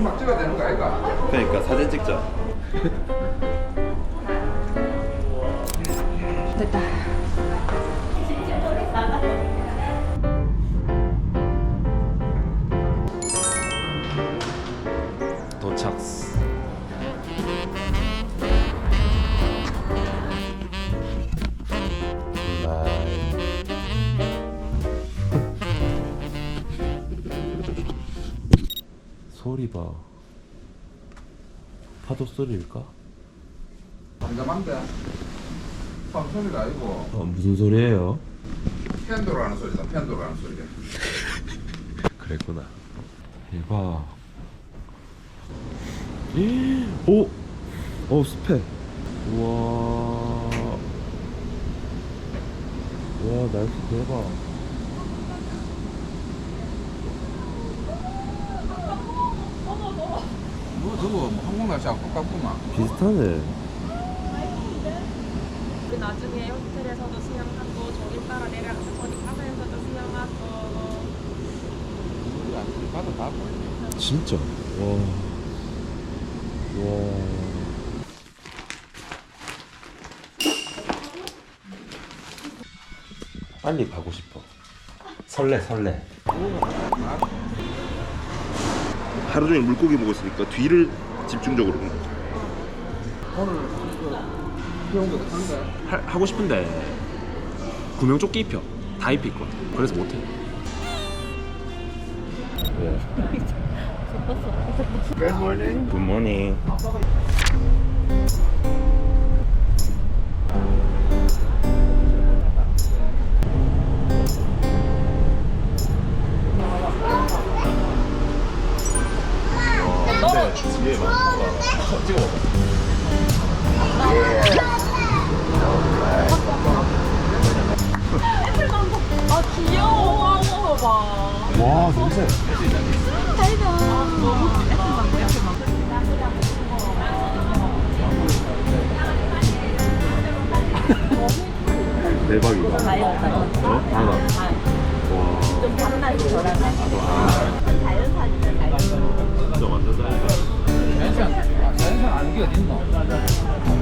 막 찍어야 되는 거 아이가? 그러니까 사진 찍자. 됐다. 도착. 소리 봐. 파도 소리일까? 잠잠한데. 방 소리가 아니고 어, 무슨 소리예요? 팬도라는 소리다. 팬도라는 소리가. 그랬구나. 대박. 오, 오 습해. 우와. 와 날씨 대박. 뭐 저거 뭐 한국 날씨하고 똑같구만. 비슷하네. 우리 나중에 호텔에서도 수영하고 저기 따라 내려가서 저기 바다에서도 수영하고 우리 아직 바다 다 보이네. 진짜. 와. 와. 빨리 가고 싶어. 설레 설레. 하루 종일 물고기 먹고 있으니까 뒤를 집중적으로 보는 거죠. 오늘 이거 수영도 한데. 하, 하고 싶은데 구명조끼 입혀. 다 입힐 거야. 그래서 못해. Good morning. 굿모닝. 아 귀여워 이거 봐와 냄새. 대박이다. 어? 하나. 와. 좀 밤낮이 덜하네. 자연산이다, 자연산. 진짜 완전. 자연산, 아, 자연산 게 어딨노?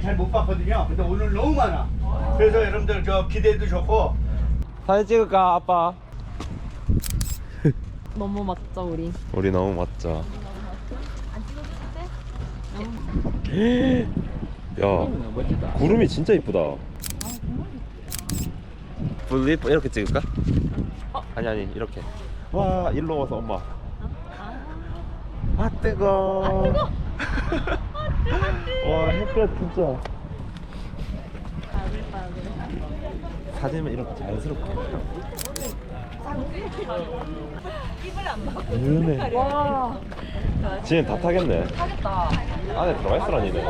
잘 못 봤거든요. 근데 오늘 너무 많아. 그래서 여러분들 저 기대도 좋고 사진 찍을까 아빠? 너무 멋져, 우리. 우리 너무 멋져. 야 구름이 진짜 이쁘다. 블립 이렇게 찍을까? 아니 아니 이렇게. 와 일로 와서 엄마. 아 뜨거. 아 뜨거. 와 햇볕 진짜. 사진은 이렇게 자연스럽게. 은은해. 와. 지금 다 타겠네. 타겠다. 안에 들어가 있으라 니네.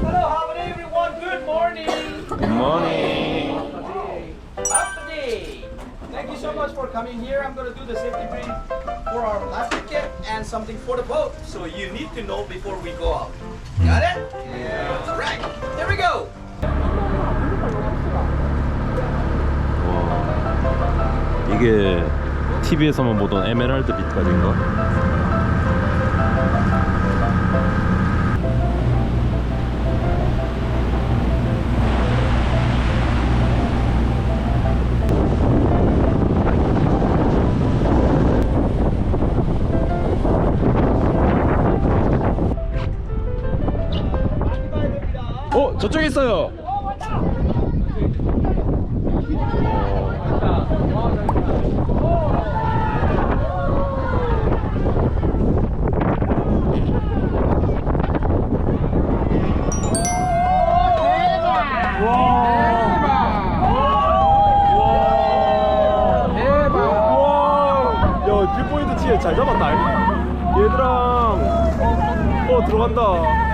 Hello, how are everyone? Good morning. 굿모닝. Update. Thank you so much for coming here. I'm going to do the safety brief for our life jacket and something for the boat. So you need to know before we go out. Got it? Yeah. All right. Here we go. 와. 이게 TV에서만 보던 에메랄드 빛깔인가? 있어요. 와, 야, 뷰포인트 치에 잘 잡았다. 얘들아, 어 들어간다.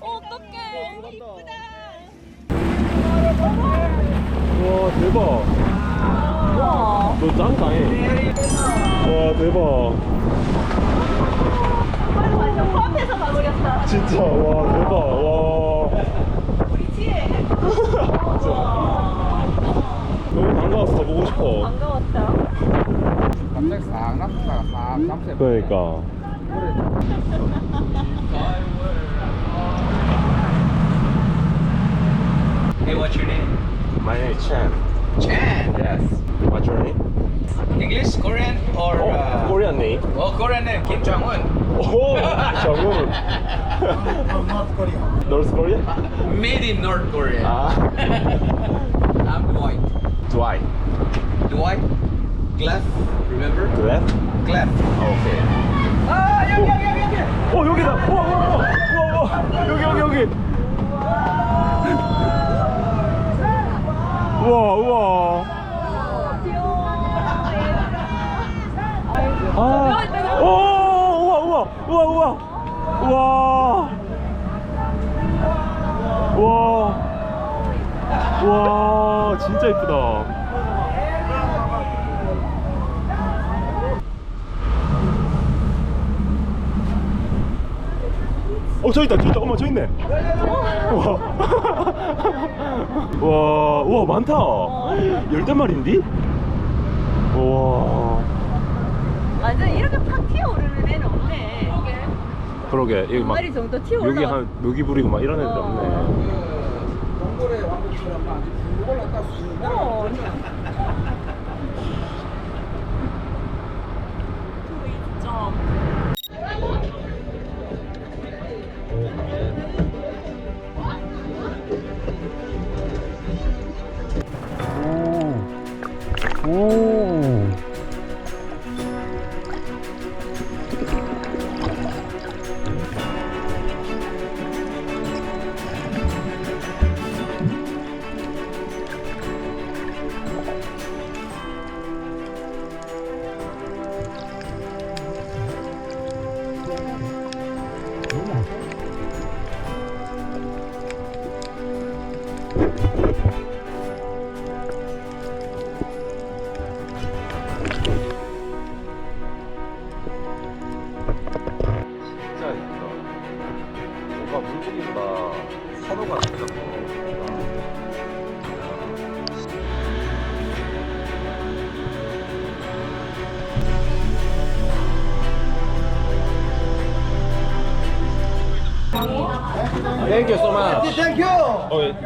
어떡해. 와 대박. 우와. 너짱 강해. 와 대박. 빨리 완전 코앞에서 가버렸다. 진짜 와 대박 와. 너무 반가워서 더 보고 싶어. 반가웠다. 갑자기 싹 나섰다가 싹 잠새 그러니까. hey, what's your name? My name is Chan. Chan? Yes. What's your name? English, Korean, or oh, uh, Korean name? Oh, Korean name. Kim Jong Un. Oh, Jong Un. North Korea. North Korea? Made in North Korea. Ah. I'm Dwight. Dwight. Dwight. Clef. Remember? Clef. Clef. Okay. Yeah, yeah, yeah, yeah. 어 여기다. 우와 우와 우와 우와 여기 여기 여기. 우와 우와. 아. 오 우와 우와 우와 우와 우와. 와. 와 진짜 이쁘다. 어, 저 있다, 저 있다. 어머, 저 있네. 와. 와, 와, 많다. 열댓 마리인데? 와. 완전 이렇게 팍 튀어오르는 애는 없네. 그러게, 여기 한 막, 마리 정도 튀어올라. 여기 한, 여기 부리고 막 이런 애들 없네. 동굴에 왕국처럼 막 올랐다 쑥 어.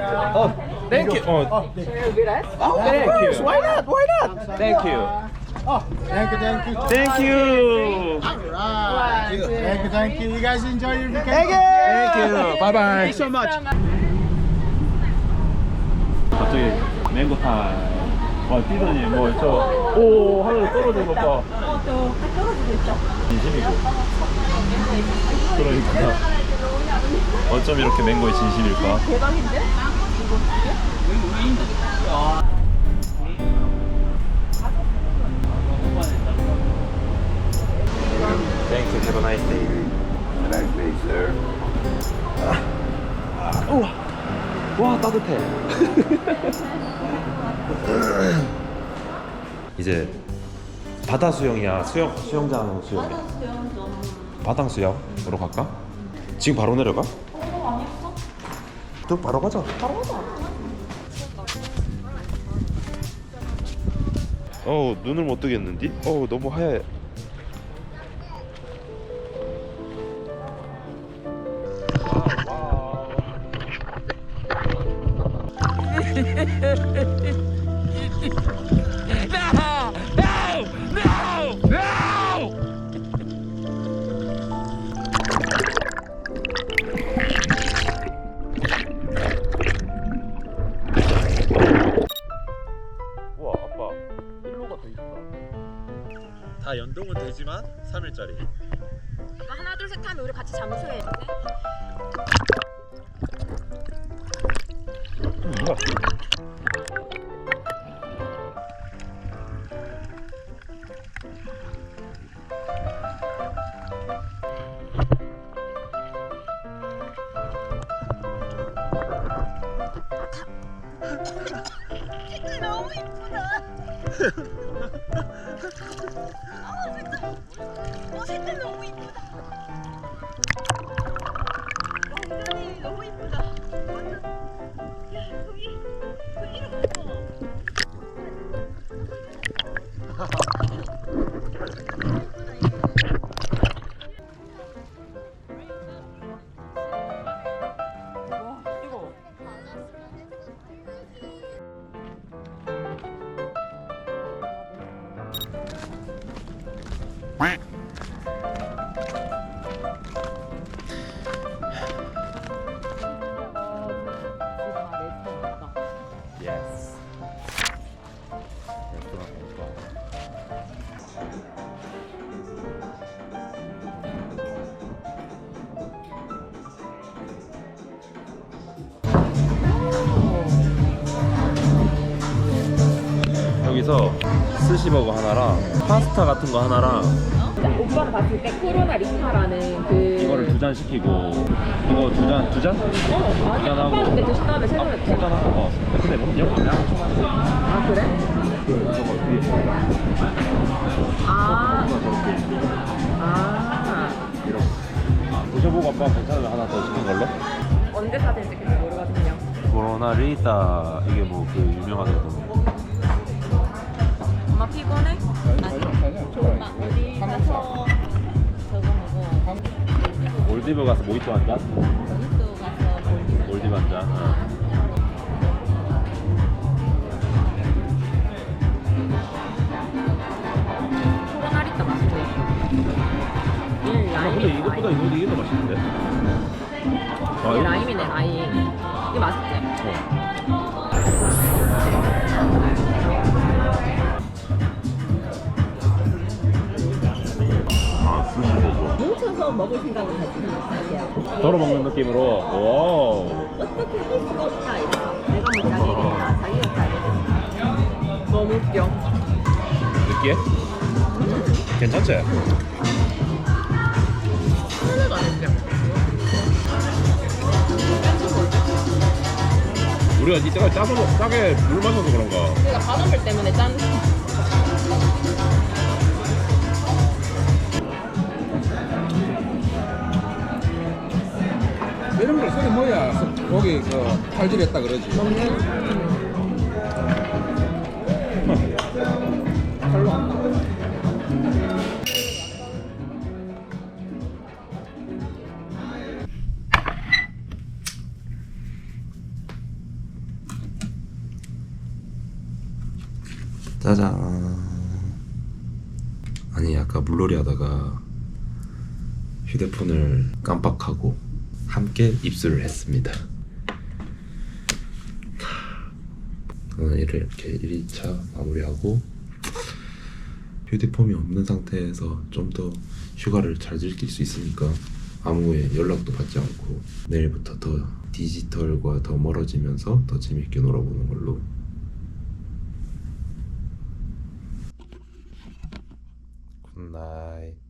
Oh, oh thank you. Oh, Oh, thank you. Why not? Why not? Thank you. Oh, thank you, thank you. Thank you. Right. Thank you, thank you. You guys enjoy your vacation. Thank you. Thank you. Bye bye. Thank you so much. 갑자기 맹고 타임. 와 뛰더니 뭐저오 하늘에 떨어진 것 봐. 어, 또 떨어지고 있어. 진심이고. 그러니까. 어쩜 이렇게 맹고의 진심일까? 대박인데? Thank you. Have a nice day. Nice day, sir. 우와. 와 따뜻해. 이제 바다 수영이야 수영 수영장 수영이야. 수영 좀. 바당 수영으로 갈까? 지금 바로 내려가? 또 바로 가자. 바로 가자. 어 눈을 못 뜨겠는디? 어 너무 하얘. 너무 이쁘다. 완전. 야, 여기, 여기 이렇게 스시버거 하나랑 파스타 같은 거 하나랑 오빠는 봤을 때 코로나 리파라는 그 이거를 두 잔 시키고 이거 두 잔 두 잔? 어, 아니 짠하고. 오빠 근데 드신 다음에 아, 새로 했대 짠 하고. 어. 근데 뭐 여기 안아 그래? 저거 위에 아, 저렇게 아 이렇게. 아, 드셔보고 아빠 괜찮으면 하나 더 시킨 걸로? 언제 사진 찍힐지 모르거든요 코로나 리타 이게 뭐 그 유명하다고 피곤해? 엄마, 어디 가서 저거 먹어. 몰디브 가서 모히또 한 잔? 모히또 가서 몰디브. 몰디브 한 잔? 어. 맛있네 이 아, 라임이 근데 이것보다 이거 이게 더 맛있는데? 아, 이 이거- 라임이네 라임 이게 맛있지? 어. 먹을 생각을 가지고 있어요. 덜어 먹는 느낌으로. 오. 어떻게 할 수가 없다. 이거. 내가 뭐 짜리니까 자기가 짜리. 너무 웃겨 느끼해? 괜찮지? 하나도 안 웃겨 우리가 이때까지 짜서 먹, 짜게 물 마셔서 그런가? 그러니까 바닷물 때문에 짠 뭐야 고기 그 칼질했다 그러지 짜잔. 아니 아까 물놀이 하다가 휴대폰을 깜빡하고 함께 입수를 했습니다. 오늘 이렇게 1일차 마무리하고 휴대폰이 없는 상태에서 좀 더 휴가를 잘 즐길 수 있으니까 아무의 연락도 받지 않고 내일부터 더 디지털과 더 멀어지면서 더 재밌게 놀아보는 걸로 굿나잇